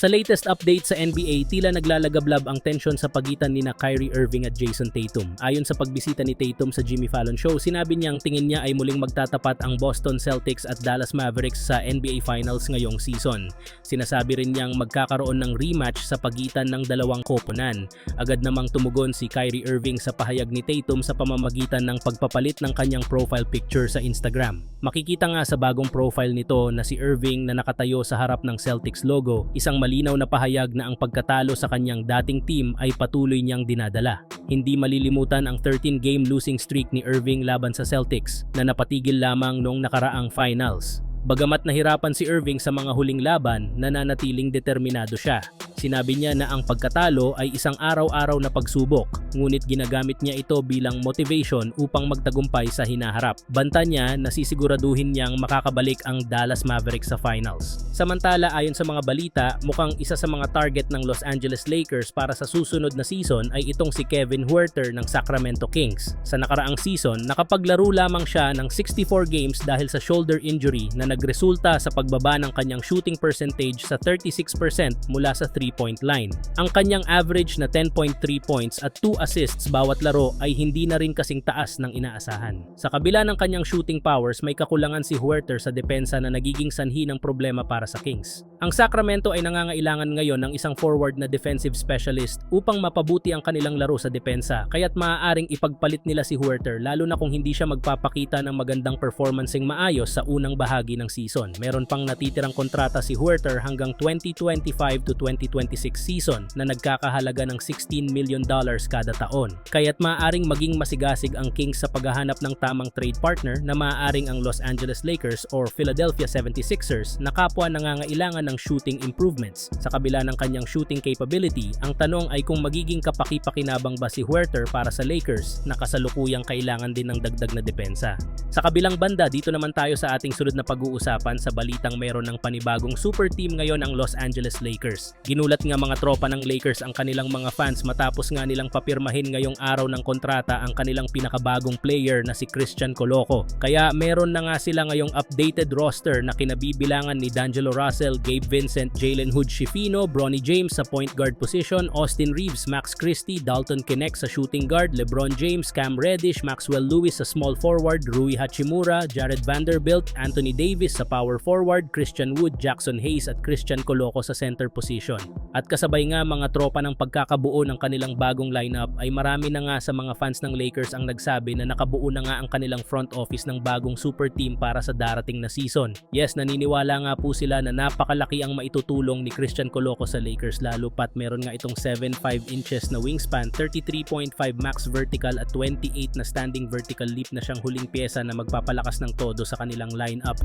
Sa latest update sa NBA, tila naglalagablab ang tensyon sa pagitan ni na Kyrie Irving at Jason Tatum. Ayon sa pagbisita ni Tatum sa Jimmy Fallon Show, sinabi niyang tingin niya ay muling magtatapat ang Boston Celtics at Dallas Mavericks sa NBA Finals ngayong season. Sinasabi rin niyang magkakaroon ng rematch sa pagitan ng dalawang koponan. Agad namang tumugon si Kyrie Irving sa pahayag ni Tatum sa pamamagitan ng pagpapalit ng kanyang profile picture sa Instagram. Makikita nga sa bagong profile nito na si Irving na nakatayo sa harap ng Celtics logo, isang malinaw na pahayag na ang pagkatalo sa kanyang dating team ay patuloy niyang dinadala. Hindi malilimutan ang 13-game losing streak ni Irving laban sa Celtics na napatigil lamang noong nakaraang finals. Bagamat nahirapan si Irving sa mga huling laban, nananatiling determinado siya. Sinabi niya na ang pagkatalo ay isang araw-araw na pagsubok, ngunit ginagamit niya ito bilang motivation upang magtagumpay sa hinaharap. Banta niya na sisiguraduhin niyang makakabalik ang Dallas Mavericks sa finals. Samantala ayon sa mga balita, mukhang isa sa mga target ng Los Angeles Lakers para sa susunod na season ay itong si Kevin Huerter ng Sacramento Kings. Sa nakaraang season, nakapaglaro lamang siya ng 64 games dahil sa shoulder injury na nagresulta sa pagbaba ng kanyang shooting percentage sa 36% mula sa 3-point line. Ang kanyang average na 10.3 points at 2 assists bawat laro ay hindi na rin kasing taas ng inaasahan. Sa kabila ng kanyang shooting powers, may kakulangan si Huerter sa depensa na nagiging sanhi ng problema para sa Kings. Ang Sacramento ay nangangailangan ngayon ng isang forward na defensive specialist upang mapabuti ang kanilang laro sa depensa, kaya't maaaring ipagpalit nila si Huerter lalo na kung hindi siya magpapakita ng magandang performancing maayos sa unang bahagi ng season. Meron pang natitirang kontrata si Huerter hanggang 2025 to 2026 season na nagkakahalaga ng 16 million dollars kada taon. Kaya't maaaring maging masigasig ang Kings sa paghahanap ng tamang trade partner na maaaring ang Los Angeles Lakers or Philadelphia 76ers na kapwa nangangailangan ng shooting improvements. Sa kabila ng kanyang shooting capability, ang tanong ay kung magiging kapaki-pakinabang ba si Huerter para sa Lakers na kasalukuyang kailangan din ng dagdag na depensa. Sa kabilang banda, dito naman tayo sa ating sunod na pag-uusapan sa balitang mayroon ng panibagong super team ngayon ang Los Angeles Lakers. Ginulat nga mga tropa ng Lakers ang kanilang mga fans matapos nga nilang papirmahin ngayong araw ng kontrata ang kanilang pinakabagong player na si Christian Coloco. Kaya meron na nga sila ngayong updated roster na kinabibilangan ni D'Angelo Russell, Gabe Vincent, Jalen Hood Schifino, Bronny James sa point guard position, Austin Reeves, Max Christie, Dalton Kinect sa shooting guard, LeBron James, Cam Reddish, Maxwell Lewis sa small forward, Rui Hachimura, Jared Vanderbilt, Anthony Davis sa power forward, Christian Wood, Jackson Hayes at Christian Coloco sa center position. At kasabay nga mga tropa ng pagkakabuo ng kanilang bagong lineup ay marami na nga sa mga fans ng Lakers ang nagsabi na nakabuo na nga ang kanilang front office ng bagong super team para sa darating na season. Yes, naniniwala nga po sila na napakalaki ang maitutulong ni Christian Coloco sa Lakers lalo pat meron nga itong 7'5 inches na wingspan, 33.5 max vertical at 28 na standing vertical leap na siyang huling pyesa na magpapalakas ng todo sa kanilang lineup.